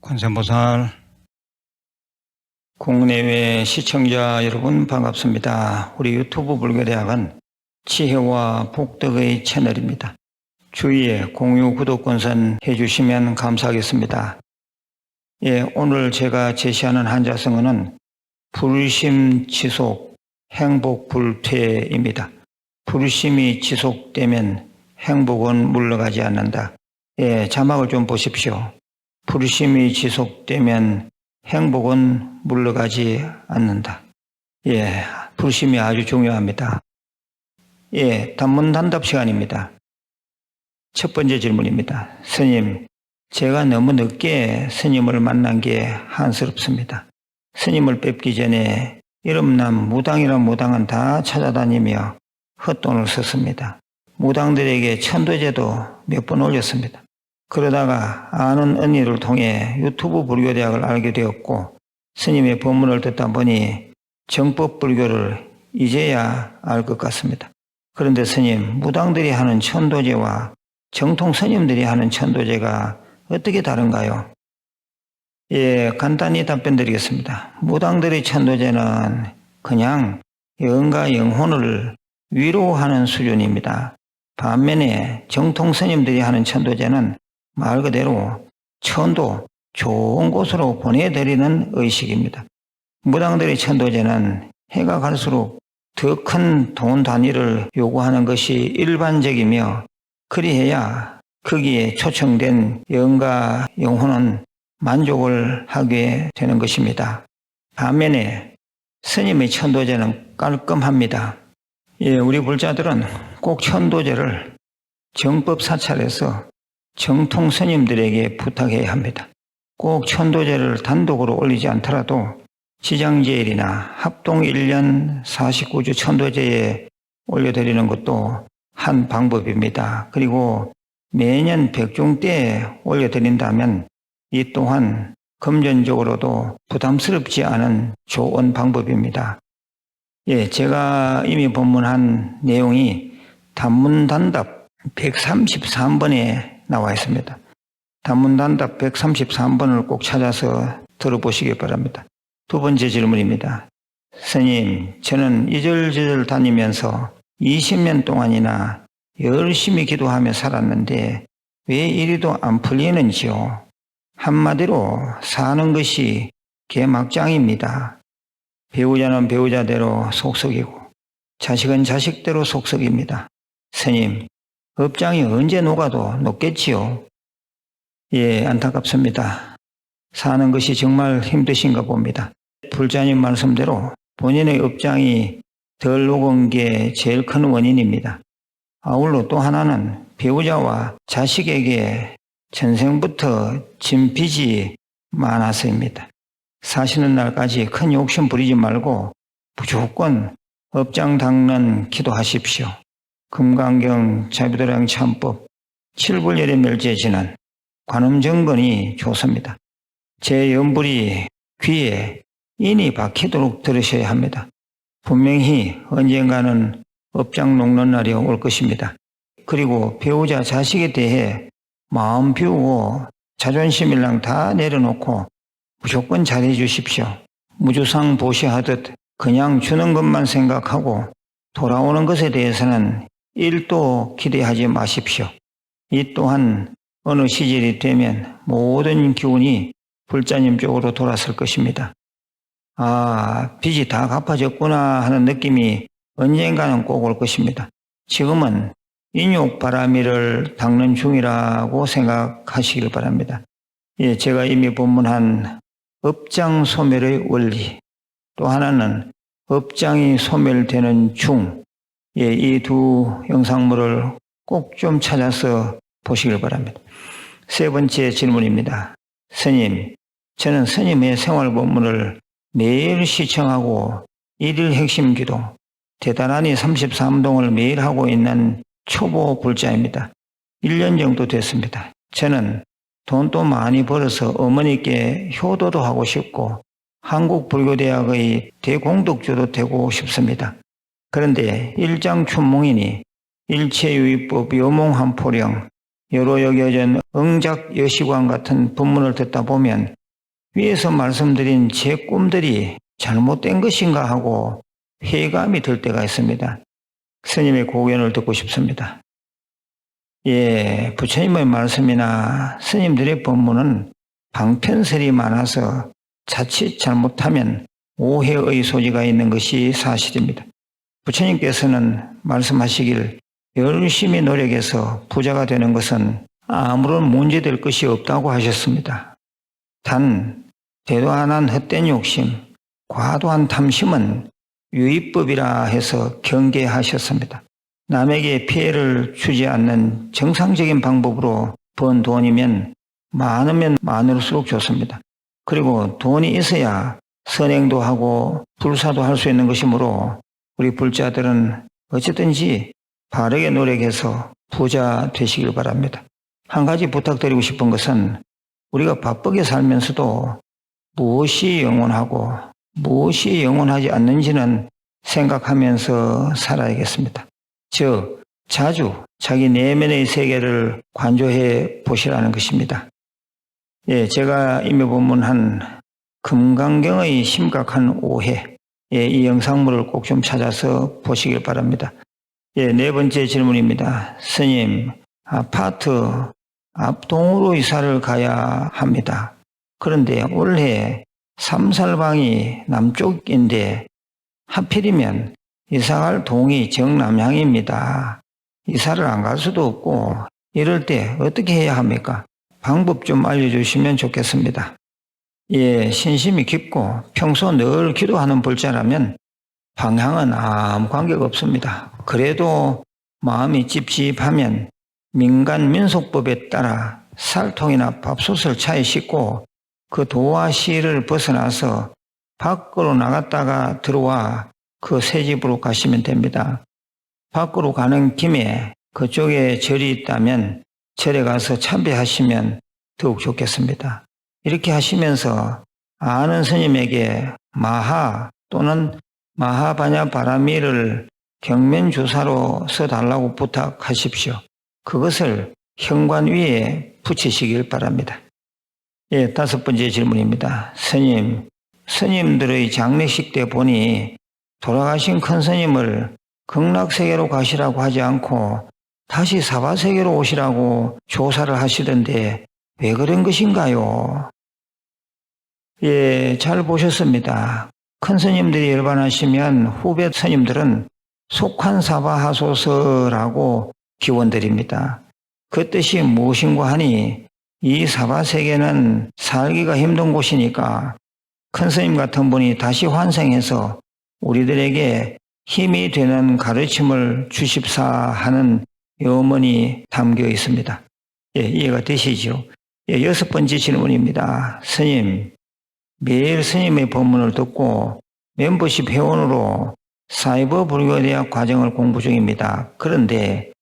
관세음보살 국내외 시청자 여러분 반갑습니다. 우리 유튜브 불교대학은 지혜와 복덕의 채널입니다. 주위에 공유 구독 권선 해주시면 감사하겠습니다. 예, 오늘 제가 제시하는 한자성어는 불심 지속 행복 불퇴입니다. 불심이 지속되면 행복은 물러가지 않는다. 예, 자막을 좀 보십시오. 불심이 지속되면 행복은 물러가지 않는다. 예, 불심이 아주 중요합니다. 예, 단문 단답 시간입니다. 첫 번째 질문입니다. 스님, 제가 너무 늦게 스님을 만난 게 한스럽습니다. 스님을 뵙기 전에 이름난 무당이란 무당은 다 찾아다니며 헛돈을 썼습니다. 무당들에게 천도제도 몇 번 올렸습니다. 그러다가 아는 언니를 통해 유튜브 불교대학을 알게 되었고 스님의 법문을 듣다 보니 정법 불교를 이제야 알 것 같습니다. 그런데 스님, 무당들이 하는 천도제와 정통 스님들이 하는 천도제가 어떻게 다른가요? 예, 간단히 답변 드리겠습니다. 무당들의 천도제는 그냥 영과 영혼을 위로하는 수준입니다. 반면에 정통 스님들이 하는 천도제는 말 그대로 천도, 좋은 곳으로 보내드리는 의식입니다. 무당들의 천도제는 해가 갈수록 더 큰 돈 단위를 요구하는 것이 일반적이며 그리해야 거기에 초청된 영과 영혼은 만족을 하게 되는 것입니다. 반면에 스님의 천도제는 깔끔합니다. 예, 우리 불자들은 꼭 천도제를 정법 사찰에서 정통 스님들에게 부탁해야 합니다. 꼭 천도제를 단독으로 올리지 않더라도 지장제일이나 합동 1년 49주 천도제에 올려드리는 것도 한 방법입니다. 그리고 매년 백중 때에 올려드린다면 이 또한 금전적으로도 부담스럽지 않은 좋은 방법입니다. 예, 제가 이미 본문한 내용이 단문단답 133번에 나와 있습니다. 단문단답 133번을 꼭 찾아서 들어보시기 바랍니다. 두 번째 질문입니다. 스님, 저는 이절저절 다니면서 20년 동안이나 열심히 기도하며 살았는데 왜 이리도 안 풀리는지요? 한마디로 사는 것이 개막장입니다. 배우자는 배우자대로 속썩이고 자식은 자식대로 속썩입니다. 스님, 업장이 언제 녹아도 녹겠지요? 예, 안타깝습니다. 사는 것이 정말 힘드신가 봅니다. 불자님 말씀대로 본인의 업장이 덜 녹은 게 제일 큰 원인입니다. 아울러 또 하나는 배우자와 자식에게 전생부터 진 빚이 많아서입니다. 사시는 날까지 큰 욕심 부리지 말고 무조건 업장 닦는 기도하십시오. 금강경 자비도량 참법 7불열의 멸제지는 관음정건이 좋습니다. 제 연불이 귀에 인이 박히도록 들으셔야 합니다. 분명히 언젠가는 업장 녹는 날이 올 것입니다. 그리고 배우자 자식에 대해 마음 비우고 자존심일랑 다 내려놓고 무조건 잘해 주십시오. 무주상 보시하듯 그냥 주는 것만 생각하고 돌아오는 것에 대해서는 일도 기대하지 마십시오. 이 또한 어느 시절이 되면 모든 기운이 불자님 쪽으로 돌았을 것입니다. 아, 빚이 다 갚아졌구나 하는 느낌이 언젠가는 꼭 올 것입니다. 지금은 인욕 바라미를 닦는 중이라고 생각하시길 바랍니다. 예, 제가 이미 본문한 업장 소멸의 원리, 또 하나는 업장이 소멸되는 중, 예, 이 두 영상물을 꼭 좀 찾아서 보시길 바랍니다. 세 번째 질문입니다. 스님, 저는 스님의 생활 본문을 매일 시청하고 일일 핵심 기도, 대단하니 33동을 매일 하고 있는 초보 불자입니다. 1년 정도 됐습니다. 저는 돈도 많이 벌어서 어머니께 효도도 하고 싶고 한국불교대학의 대공덕주도 되고 싶습니다. 그런데 일장춘몽이니 일체유의법 요몽한포령 여로 여겨진 응작 여시관 같은 본문을 듣다 보면 위에서 말씀드린 제 꿈들이 잘못된 것인가 하고 회감이 들 때가 있습니다. 스님의 고견을 듣고 싶습니다. 예, 부처님의 말씀이나 스님들의 법문은 방편설이 많아서 자칫 잘못하면 오해의 소지가 있는 것이 사실입니다. 부처님께서는 말씀하시길 열심히 노력해서 부자가 되는 것은 아무런 문제될 것이 없다고 하셨습니다. 단 대도안한 헛된 욕심, 과도한 탐심은 유의법이라 해서 경계하셨습니다. 남에게 피해를 주지 않는 정상적인 방법으로 번 돈이면 많으면 많을수록 좋습니다. 그리고 돈이 있어야 선행도 하고 불사도 할 수 있는 것이므로 우리 불자들은 어쨌든지 바르게 노력해서 부자 되시길 바랍니다. 한 가지 부탁드리고 싶은 것은 우리가 바쁘게 살면서도 무엇이 영원하고 무엇이 영원하지 않는지는 생각하면서 살아야겠습니다. 즉, 자주 자기 내면의 세계를 관조해 보시라는 것입니다. 예, 제가 임해본문한 금강경의 심각한 오해, 예, 이 영상물을 꼭 좀 찾아서 보시길 바랍니다. 예, 네 번째 질문입니다. 스님, 아파트 앞동으로 이사를 가야 합니다. 그런데 올해 삼살방이 남쪽인데 하필이면 이사갈 동이 정남향입니다. 이사를 안 갈 수도 없고 이럴 때 어떻게 해야 합니까? 방법 좀 알려주시면 좋겠습니다. 예, 신심이 깊고 평소 늘 기도하는 불자라면 방향은 아무 관계가 없습니다. 그래도 마음이 찝찝하면 민간 민속법에 따라 살통이나 밥솥을 차에 싣고 그 도와 시를 벗어나서 밖으로 나갔다가 들어와 그 새 집으로 가시면 됩니다. 밖으로 가는 김에 그쪽에 절이 있다면 절에 가서 참배하시면 더욱 좋겠습니다. 이렇게 하시면서 아는 스님에게 마하 또는 마하바냐 바라미를 경면주사로 써달라고 부탁하십시오. 그것을 현관 위에 붙이시길 바랍니다. 예, 다섯 번째 질문입니다. 스님, 스님들의 장례식 때 보니 돌아가신 큰 스님을 극락세계로 가시라고 하지 않고 다시 사바세계로 오시라고 조사를 하시던데 왜 그런 것인가요? 예, 잘 보셨습니다. 큰 스님들이 열반하시면 후배 스님들은 속한 사바하소서라고 기원드립니다. 그 뜻이 무엇인고 하니 이 사바 세계는 살기가 힘든 곳이니까 큰 스님 같은 분이 다시 환생해서 우리들에게 힘이 되는 가르침을 주십사 하는 염원이 담겨 있습니다. 예, 이해가 되시죠? 예, 여섯 번째 질문입니다. 스님, 매일 스님의 법문을 듣고 멤버십 회원으로 사이버 불교대학 과정을 공부 중입니다. 그런데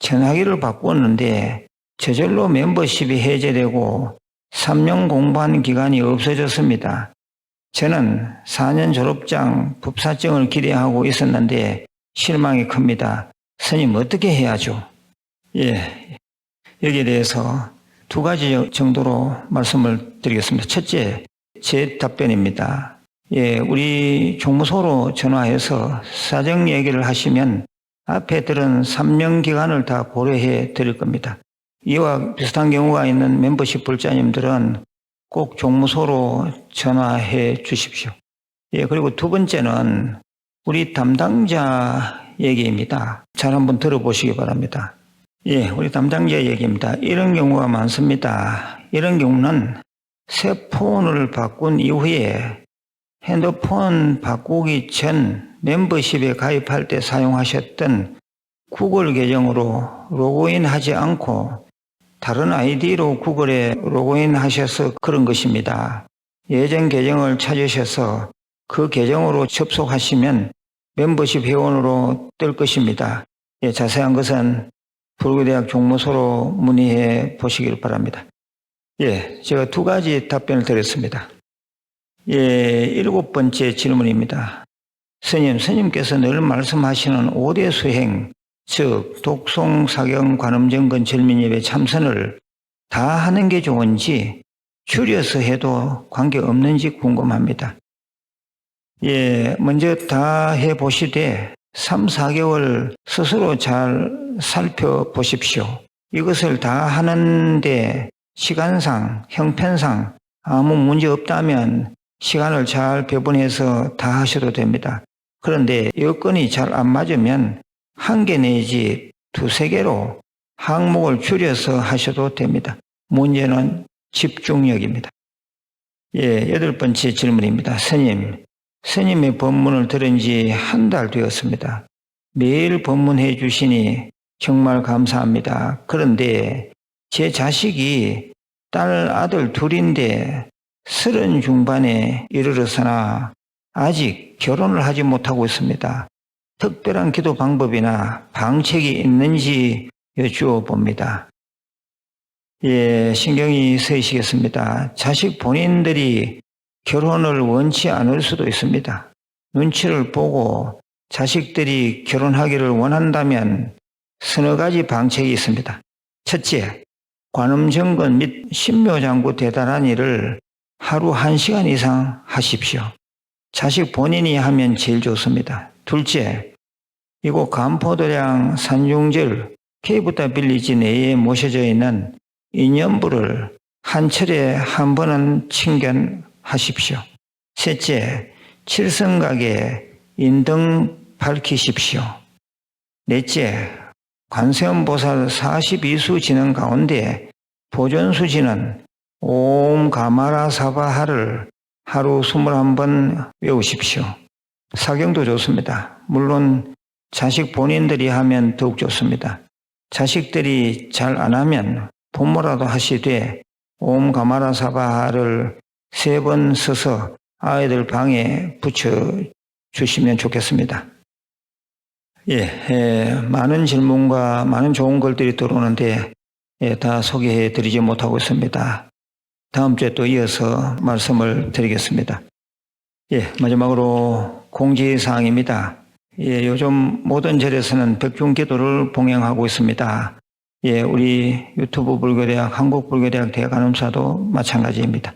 전화기를 바꿨는데 저절로 멤버십이 해제되고 3년 공부한 기간이 없어졌습니다. 저는 4년 졸업장 법사증을 기대하고 있었는데 실망이 큽니다. 스님 어떻게 해야죠? 예, 여기에 대해서 두 가지 정도로 말씀을 드리겠습니다. 첫째, 제 답변입니다. 예, 우리 종무소로 전화해서 사정 얘기를 하시면 앞에 들은 3년 기간을 다 고려해 드릴 겁니다. 이와 비슷한 경우가 있는 멤버십 불자님들은 꼭 종무소로 전화해 주십시오. 예, 그리고 두 번째는 우리 담당자 얘기입니다. 잘 한번 들어보시기 바랍니다. 예, 우리 담당자 얘기입니다. 이런 경우가 많습니다. 이런 경우는 새 폰을 바꾼 이후에 핸드폰 바꾸기 전 멤버십에 가입할 때 사용하셨던 구글 계정으로 로그인 하지 않고 다른 아이디로 구글에 로그인 하셔서 그런 것입니다. 예전 계정을 찾으셔서 그 계정으로 접속하시면 멤버십 회원으로 뜰 것입니다. 예, 자세한 것은 불교대학 종무소로 문의해 보시길 바랍니다. 예, 제가 두 가지 답변을 드렸습니다. 예, 일곱 번째 질문입니다. 스님, 스님께서 늘 말씀하시는 5대 수행, 즉 독송, 사경, 관음정근, 절민예배, 참선을 다 하는 게 좋은지 줄여서 해도 관계없는지 궁금합니다. 예, 먼저 다 해보시되 3, 4개월 스스로 잘 살펴보십시오. 이것을 다 하는데 시간상, 형편상 아무 문제 없다면 시간을 잘 배분해서 다 하셔도 됩니다. 그런데 여건이 잘 안 맞으면 한 개 내지 두세 개로 항목을 줄여서 하셔도 됩니다. 문제는 집중력입니다. 예, 여덟 번째 질문입니다. 스님, 스님의 법문을 들은 지 한 달 되었습니다. 매일 법문해 주시니 정말 감사합니다. 그런데 제 자식이 딸, 아들 둘인데 서른 중반에 이르러서나 아직 결혼을 하지 못하고 있습니다. 특별한 기도 방법이나 방책이 있는지 여쭈어 봅니다. 예, 신경이 쓰이시겠습니다. 자식 본인들이 결혼을 원치 않을 수도 있습니다. 눈치를 보고 자식들이 결혼하기를 원한다면 서너 가지 방책이 있습니다. 첫째, 관음정건 및 신묘장구 대단한 일을 하루 한시간 이상 하십시오. 자식 본인이 하면 제일 좋습니다. 둘째, 이곳 간포도량 산중절 케이부타 빌리지 내에 모셔져 있는 인연부를 한 철에 한 번은 친견하십시오. 셋째, 칠성각에 인등 밝히십시오. 넷째, 관세음보살 42수 지는 가운데 보존수 지는 옴 가마라 사바하를 하루 21번 외우십시오. 사경도 좋습니다. 물론 자식 본인들이 하면 더욱 좋습니다. 자식들이 잘 안 하면 부모라도 하시되 옴 가마라 사바하를 세 번 써서 아이들 방에 붙여 주시면 좋겠습니다. 예, 에, 많은 질문과 많은 좋은 글들이 들어오는데 예, 다 소개해 드리지 못하고 있습니다. 다음 주에 또 이어서 말씀을 드리겠습니다. 예, 마지막으로 공지사항입니다. 예, 요즘 모든 절에서는 백중 기도를 봉행하고 있습니다. 예, 우리 유튜브 불교대학, 한국불교대학 대관음사도 마찬가지입니다.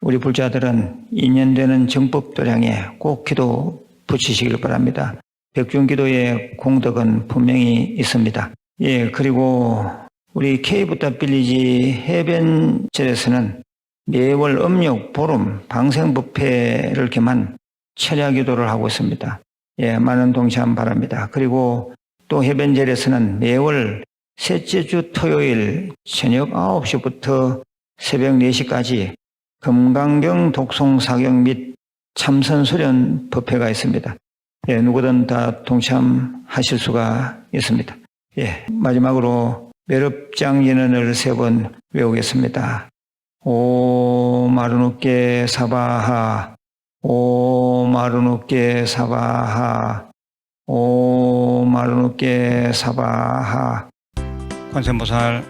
우리 불자들은 2년 되는 정법도량에 꼭 기도 붙이시길 바랍니다. 백중기도의 공덕은 분명히 있습니다. 예, 그리고 우리 K부터 빌리지 해변절에서는 매월 음력, 보름, 방생부패를 겸한 철야 기도를 하고 있습니다. 예, 많은 동참 바랍니다. 그리고 또 해변절에서는 매월 셋째 주 토요일 저녁 9시부터 새벽 4시까지 금강경 독송 사경 및 참선 수련 법회가 있습니다. 예, 누구든 다 동참하실 수가 있습니다. 예, 마지막으로 매럽장 연언을 세 번 외우겠습니다. 오 마르누께 사바하 오 마르누께 사바하. 오 마르누께 사바하. 관세음보살